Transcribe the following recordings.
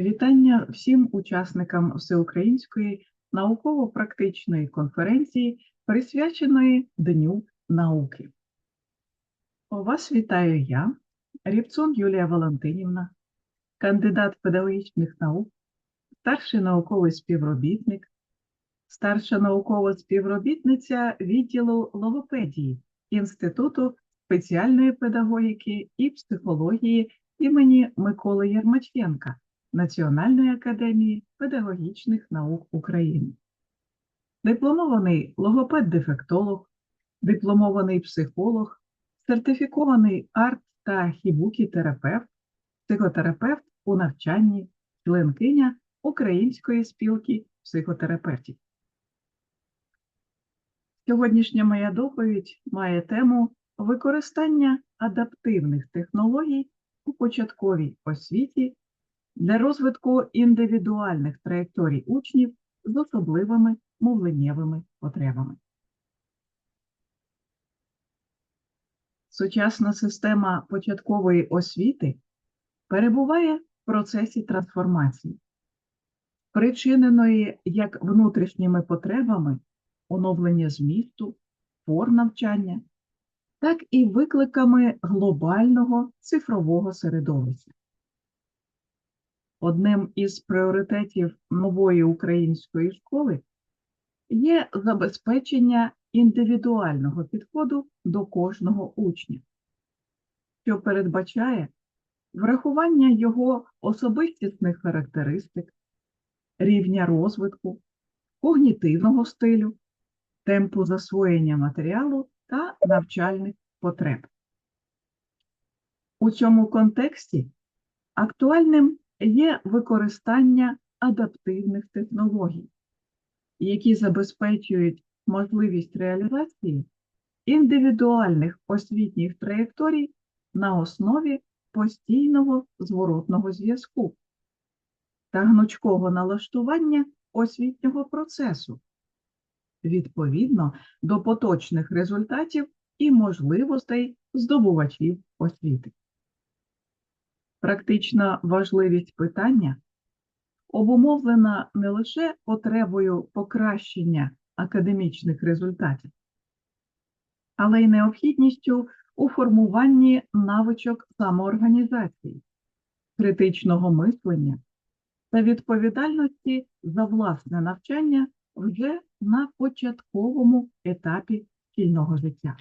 Вітання всім учасникам Всеукраїнської науково-практичної конференції, присвяченої Дню науки. Вас вітаю я, Рібцун Юлія Валентинівна, кандидат педагогічних наук, старший науковий співробітник, старша наукова співробітниця відділу логопедії Інституту спеціальної педагогіки і психології імені Миколи Єрмаченка Національної академії педагогічних наук України. Дипломований логопед-дефектолог, дипломований психолог, сертифікований арт та хібукі-терапевт, психотерапевт у навчанні, членкиня Української спілки психотерапевтів. Сьогоднішня моя доповідь має тему використання адаптивних технологій у початковій освіті для розвитку індивідуальних траєкторій учнів з особливими мовленнєвими потребами. Сучасна система початкової освіти перебуває в процесі трансформації, спричиненої як внутрішніми потребами оновлення змісту, форм навчання, так і викликами глобального цифрового середовища. Одним із пріоритетів нової української школи є забезпечення індивідуального підходу до кожного учня, що передбачає врахування його особистісних характеристик, рівня розвитку, когнітивного стилю, темпу засвоєння матеріалу та навчальних потреб. У цьому контексті актуальним є використання адаптивних технологій, які забезпечують можливість реалізації індивідуальних освітніх траєкторій на основі постійного зворотного зв'язку та гнучкого налаштування освітнього процесу відповідно до поточних результатів і можливостей здобувачів освіти. Практична важливість питання обумовлена не лише потребою покращення академічних результатів, але й необхідністю у формуванні навичок самоорганізації, критичного мислення та відповідальності за власне навчання вже на початковому етапі шкільного життя.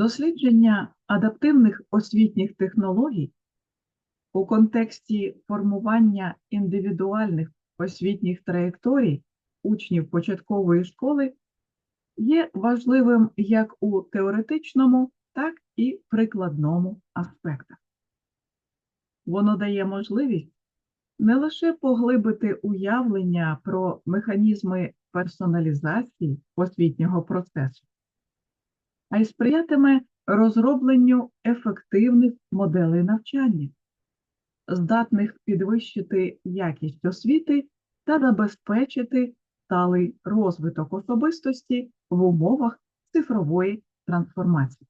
Дослідження адаптивних освітніх технологій у контексті формування індивідуальних освітніх траєкторій учнів початкової школи є важливим як у теоретичному, так і прикладному аспектах. Воно дає можливість не лише поглибити уявлення про механізми персоналізації освітнього процесу, а й сприятиме розробленню ефективних моделей навчання, здатних підвищити якість освіти та забезпечити сталий розвиток особистості в умовах цифрової трансформації.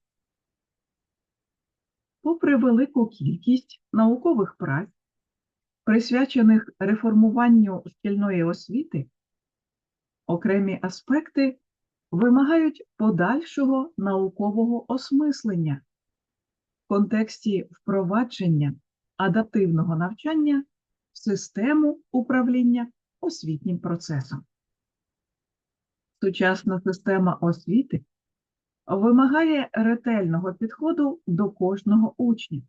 Попри велику кількість наукових праць, присвячених реформуванню шкільної освіти, окремі аспекти вимагають подальшого наукового осмислення в контексті впровадження адаптивного навчання в систему управління освітнім процесом. Сучасна система освіти вимагає ретельного підходу до кожного учня,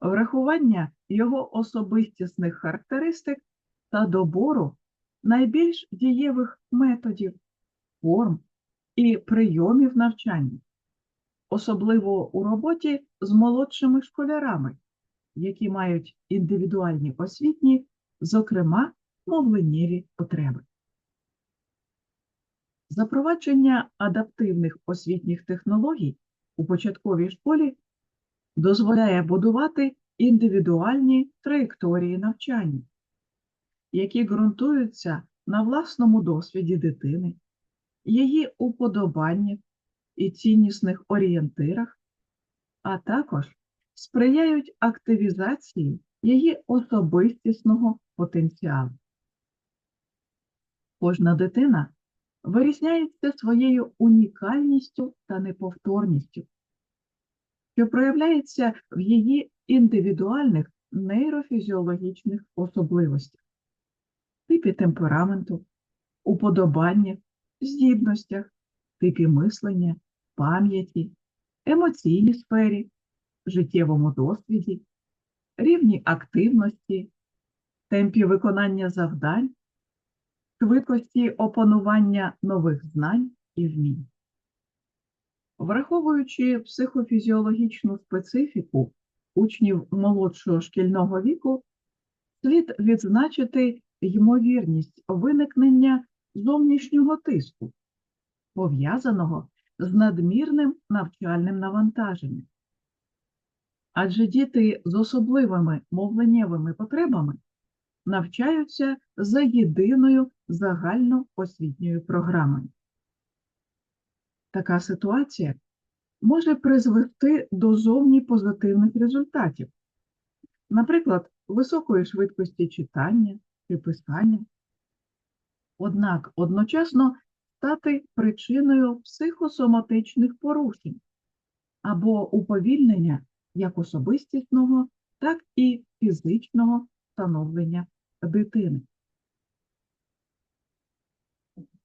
врахування його особистісних характеристик та добору найбільш дієвих методів, форм і прийомів навчання, особливо у роботі з молодшими школярами, які мають індивідуальні освітні, зокрема мовленнєві потреби. Запровадження адаптивних освітніх технологій у початковій школі дозволяє будувати індивідуальні траєкторії навчання, які ґрунтуються на власному досвіді дитини, її уподобаннях і ціннісних орієнтирах, а також сприяють активізації її особистісного потенціалу. Кожна дитина вирізняється своєю унікальністю та неповторністю, що проявляється в її індивідуальних нейрофізіологічних особливостях, типі темпераменту, уподобаннях, здібностях, типі мислення, пам'яті, емоційній сфері, життєвому досвіді, рівні активності, темпі виконання завдань, швидкості опанування нових знань і вмінь. Враховуючи психофізіологічну специфіку учнів молодшого шкільного віку, слід відзначити ймовірність виникнення зовнішнього тиску, пов'язаного з надмірним навчальним навантаженням. Адже діти з особливими мовленнєвими потребами навчаються за єдиною загальноосвітньою програмою. Така ситуація може призвести до зовні позитивних результатів, наприклад, високої швидкості читання чи писання, однак одночасно стати причиною психосоматичних порушень або уповільнення як особистісного, так і фізичного становлення дитини.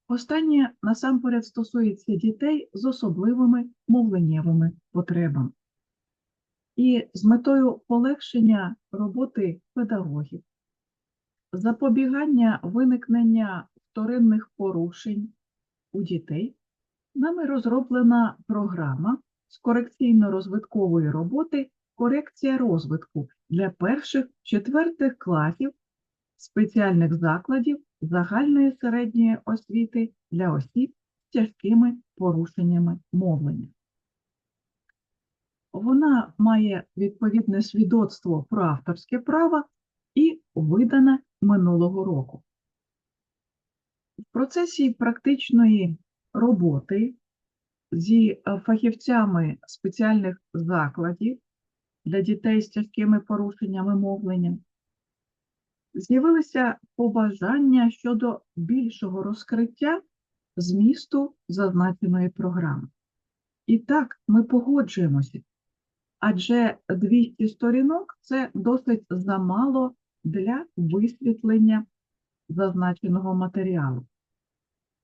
Останнє насамперед стосується дітей з особливими мовленнєвими потребами. І з метою полегшення роботи педагогів, запобігання виникнення вторинних порушень у дітей, нами розроблена програма з корекційно-розвиткової роботи корекція розвитку для перших четвертих класів спеціальних закладів загальної середньої освіти для осіб з тяжкими порушеннями мовлення. Вона має відповідне свідоцтво про авторське право і видана минулого року. В процесі практичної роботи зі фахівцями спеціальних закладів для дітей з тяжкими порушеннями мовлення з'явилися побажання щодо більшого розкриття змісту зазначеної програми. І так, ми погоджуємося, адже 200 сторінок це досить замало для висвітлення зазначеного матеріалу.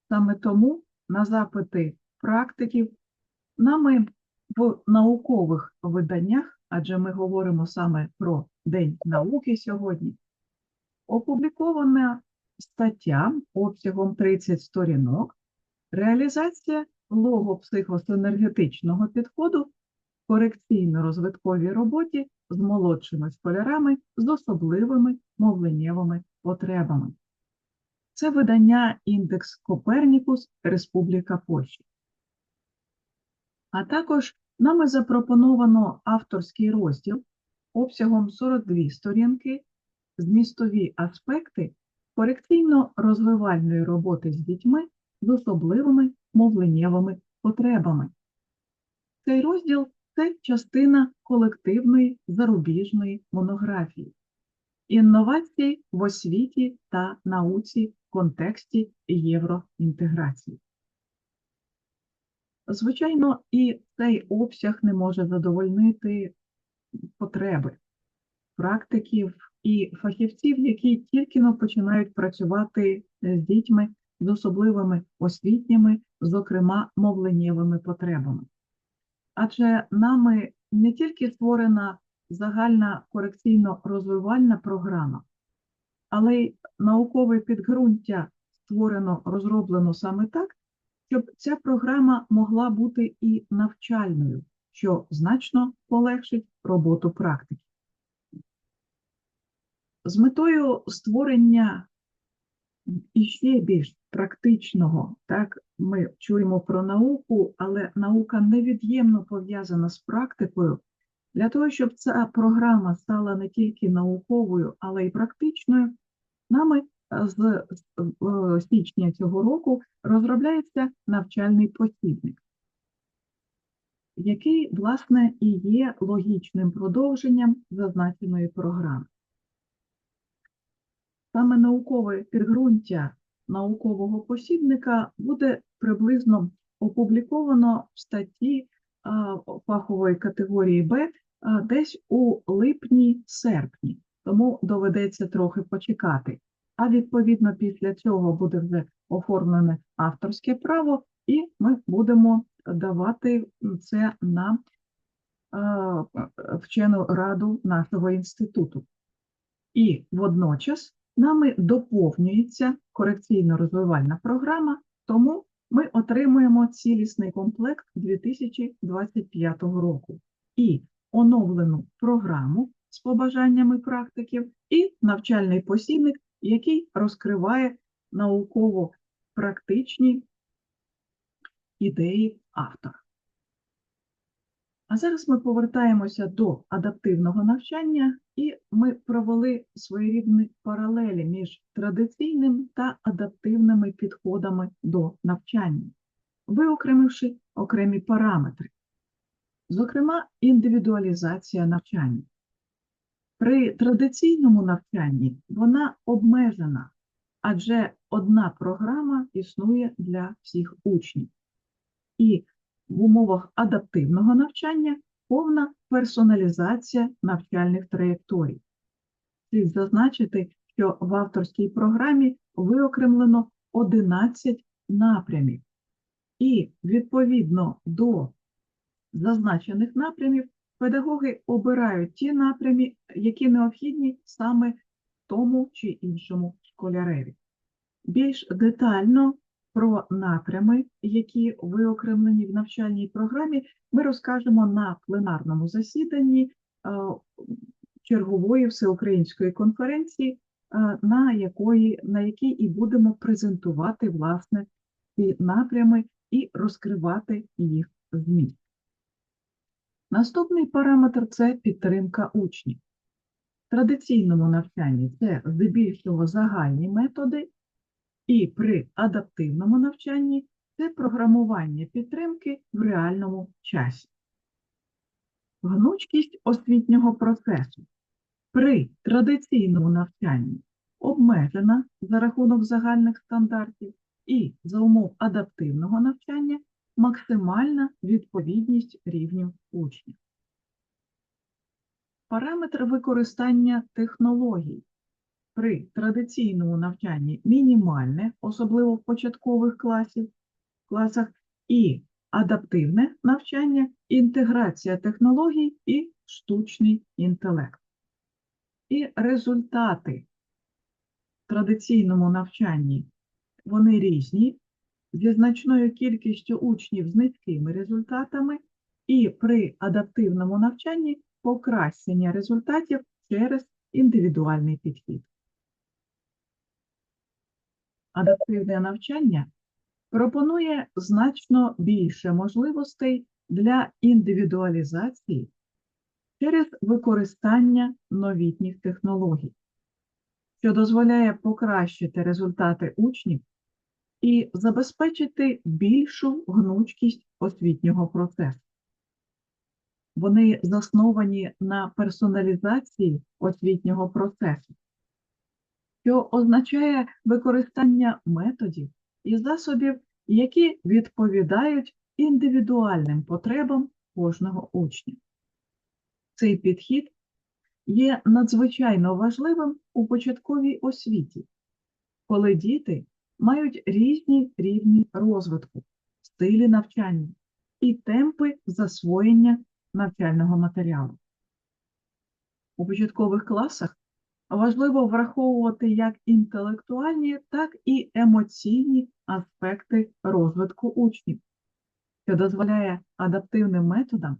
Саме тому на запити практиків нами в наукових виданнях, адже ми говоримо саме про День науки сьогодні, опублікована стаття обсягом 30 сторінок Реалізація логопсихосинергетичного підходу в корекційно-розвитковій роботі з молодшими школярами з особливими мовленнєвими потребами. Це видання індекс Копернікус Республіка Польща. А також нами запропоновано авторський розділ обсягом 42 сторінки змістові аспекти корекційно-розвивальної роботи з дітьми з особливими мовленнєвими потребами. Цей розділ це частина колективної зарубіжної монографії, інновації в освіті та науці контексті євроінтеграції. Звичайно, і цей обсяг не може задовольнити потреби практиків і фахівців, які тільки починають працювати з дітьми з особливими освітніми, зокрема мовленнєвими потребами. Адже нами не тільки створена загальна корекційно-розвивальна програма, але й наукове підґрунтя створено, розроблено саме так, щоб ця програма могла бути і навчальною, що значно полегшить роботу практики. З метою створення іще більш практичного, так, ми чуємо про науку, але наука невід'ємно пов'язана з практикою. Для того, щоб ця програма стала не тільки науковою, але й практичною, нами з січня цього року розробляється навчальний посібник, який, власне, і є логічним продовженням зазначеної програми. Саме наукове підґрунтя наукового посібника буде приблизно опубліковано в статті фахової категорії Б десь у липні-серпні, тому доведеться трохи почекати. А відповідно після цього буде вже оформлене авторське право, і ми будемо давати це на вчену раду нашого інституту. І водночас нами доповнюється корекційно-розвивальна програма, тому ми отримуємо цілісний комплект 2025 року і оновлену програму з побажаннями практиків, і навчальний посібник, який розкриває науково-практичні ідеї автора. А зараз ми повертаємося до адаптивного навчання, і ми провели своєрідні паралелі між традиційним та адаптивними підходами до навчання, виокремивши окремі параметри. Зокрема, індивідуалізація навчання. При традиційному навчанні вона обмежена, адже одна програма існує для всіх учнів. І в умовах адаптивного навчання повна персоналізація навчальних траєкторій. Слід зазначити, що в авторській програмі виокремлено 11 напрямів, і відповідно до зазначених напрямів педагоги обирають ті напрями, які необхідні саме тому чи іншому школяреві. Більш детально про напрями, які виокремлені в навчальній програмі, ми розкажемо на пленарному засіданні е, чергової всеукраїнської конференції, е, на, якої, на якій і будемо презентувати власне ці напрями і розкривати їх зміст. Наступний параметр це підтримка учнів. В традиційному навчанні це здебільшого загальні методи, і при адаптивному навчанні це програмування підтримки в реальному часі. Гнучкість освітнього процесу при традиційному навчанні обмежена за рахунок загальних стандартів і за умов адаптивного навчання максимальна відповідність рівню учнів. Параметр використання технологій при традиційному навчанні мінімальне, особливо в початкових класів, класах, і адаптивне навчання, інтеграція технологій і штучний інтелект. І результати в традиційному навчанні вони різні, зі значною кількістю учнів з низькими результатами, і при адаптивному навчанні покращення результатів через індивідуальний підхід. Адаптивне навчання пропонує значно більше можливостей для індивідуалізації через використання новітніх технологій, що дозволяє покращити результати учнів і забезпечити більшу гнучкість освітнього процесу. Вони засновані на персоналізації освітнього процесу, що означає використання методів і засобів, які відповідають індивідуальним потребам кожного учня. Цей підхід є надзвичайно важливим у початковій освіті, коли діти мають різні рівні розвитку, стилі навчання і темпи засвоєння навчального матеріалу. У початкових класах важливо враховувати як інтелектуальні, так і емоційні аспекти розвитку учнів, що дозволяє адаптивним методам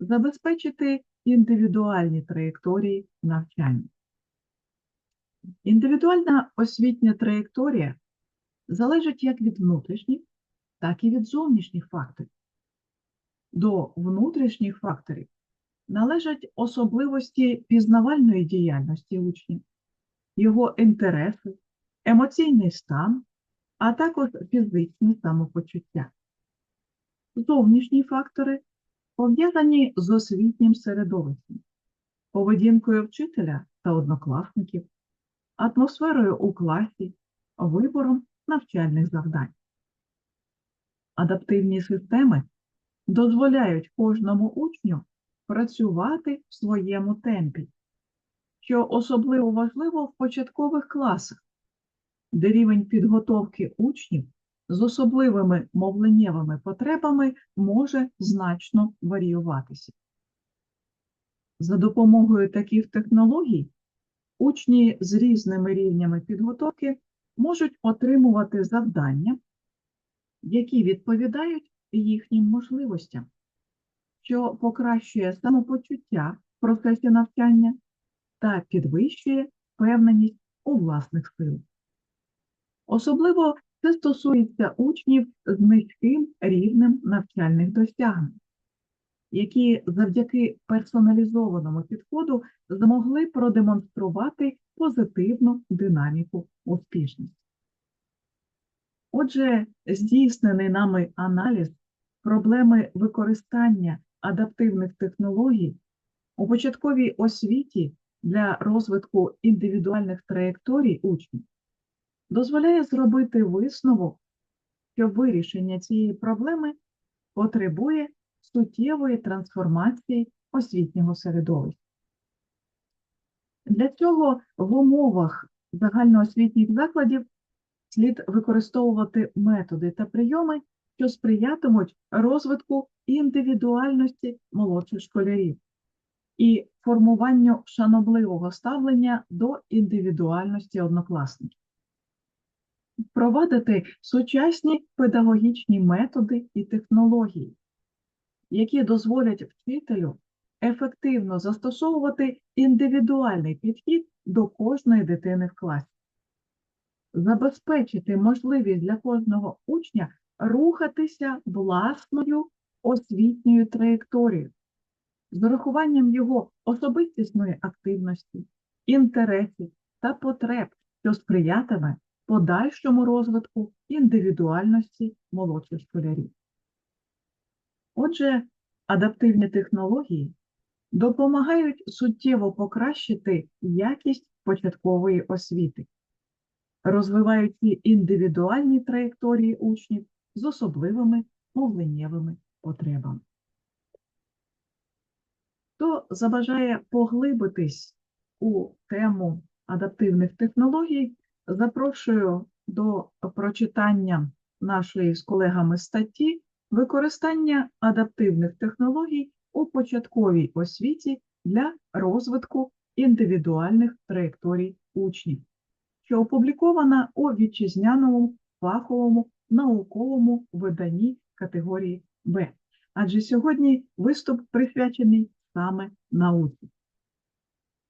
забезпечити індивідуальні траєкторії навчання. Індивідуальна освітня траєкторія залежить як від внутрішніх, так і від зовнішніх факторів. До внутрішніх факторів належать особливості пізнавальної діяльності учнів, його інтереси, емоційний стан, а також фізичне самопочуття. Зовнішні фактори пов'язані з освітнім середовищем, поведінкою вчителя та однокласників, атмосферою у класі, вибором навчальних завдань. Адаптивні системи дозволяють кожному учню працювати в своєму темпі, що особливо важливо в початкових класах, де рівень підготовки учнів з особливими мовленнєвими потребами може значно варіюватися. За допомогою таких технологій учні з різними рівнями підготовки можуть отримувати завдання, які відповідають їхнім можливостям, що покращує самопочуття в процесі навчання та підвищує впевненість у власних силах. Особливо це стосується учнів з низьким рівнем навчальних досягнень, які завдяки персоналізованому підходу змогли продемонструвати позитивну динаміку успішності. Отже, здійснений нами аналіз проблеми використання адаптивних технологій у початковій освіті для розвитку індивідуальних траєкторій учнів дозволяє зробити висновок, що вирішення цієї проблеми потребує суттєвої трансформації освітнього середовища. Для цього в умовах загальноосвітніх закладів слід використовувати методи та прийоми, що сприятимуть розвитку індивідуальності молодших школярів і формуванню шанобливого ставлення до індивідуальності однокласників. Впровадити сучасні педагогічні методи і технології, які дозволять вчителю ефективно застосовувати індивідуальний підхід до кожної дитини в класі, забезпечити можливість для кожного учня рухатися власною освітньою траєкторією, з урахуванням його особистісної активності, інтересів та потреб, що сприятиме подальшому розвитку індивідуальності молодших школярів. Отже, адаптивні технології допомагають суттєво покращити якість початкової освіти, розвиваючи індивідуальні траєкторії учнів з особливими мовленнєвими потребами. Хто забажає поглибитись у тему адаптивних технологій, запрошую до прочитання нашої з колегами статті використання адаптивних технологій у початковій освіті для розвитку індивідуальних траєкторій учнів, що опублікована у вітчизняному фаховому науковому виданні категорії Б. Адже сьогодні виступ присвячений саме науці.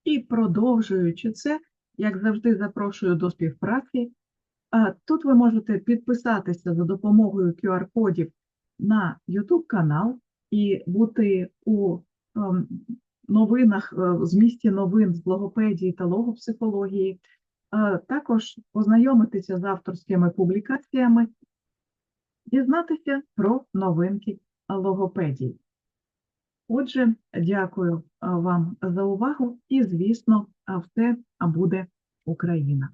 І продовжуючи це, як завжди, запрошую до співпраці. Тут ви можете підписатися за допомогою QR-кодів на YouTube канал і бути у ем, новинах, е, в змісті новин з логопедії та логопсихології, також познайомитися з авторськими публікаціями, дізнатися про новинки логопедії. Отже, дякую вам за увагу і, звісно, все буде Україна.